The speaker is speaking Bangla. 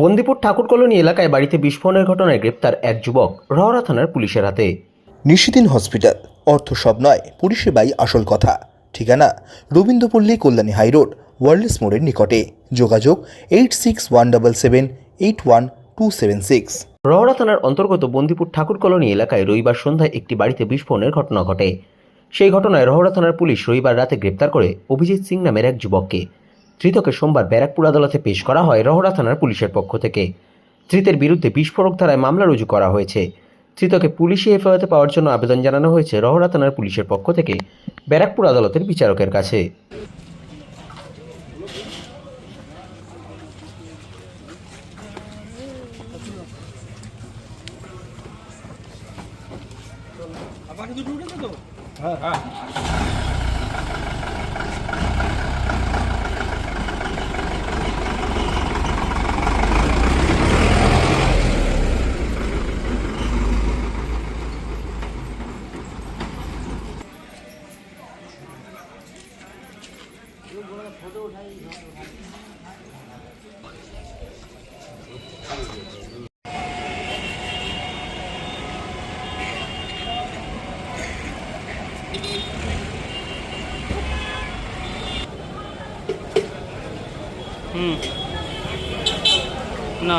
বন্দিপুর ঠাকুর কলোনি এলাকায় বাড়িতে বিস্ফোরণের ঘটনায় গ্রেপ্তার এক যুবক রহরা থানার পুলিশের হাতে। নিশিদিন হসপিটাল। অর্থ সব নয় পরিষেবাই আসল কথা। ঠিকানা রবীন্দ্রপল্লী কল্যাণী হাইরোড ওয়ার্ল্ডস মোড়ের নিকটে। যোগাযোগ eight six one double seven eight one two seven six. Rahara থানার অন্তর্গত বন্দিপুর ঠাকুর কলোনি এলাকায় রবিবার সন্ধ্যায় একটি বাড়িতে বিস্ফোরণের ঘটনা ঘটে। সেই ঘটনায় রহরা থানার পুলিশ রবিবার রাতে গ্রেপ্তার করে অভিজিৎ সিং নামের এক যুবককে। ধৃতকে সোমবার ব্যারাকপুর আদালতে পেশ করা হয় রহরা থানার পুলিশের পক্ষ থেকে। ধৃতের বিরুদ্ধে বিস্ফোরক ধারায় মামলা রুজু করা হয়েছে। ধৃতকে পুলিশি হেফাজতে পাওয়ার জন্য আবেদন জানানো হয়েছে রহরা থানার পুলিশের পক্ষ থেকে ব্যারাকপুর আদালতের বিচারকের কাছে। হুম। না।